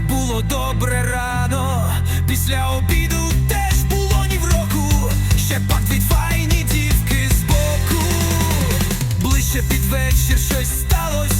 було добре рано, після обіду теж було ні в року, ще пак від файні дівки збоку, ближче під вечір щось сталося.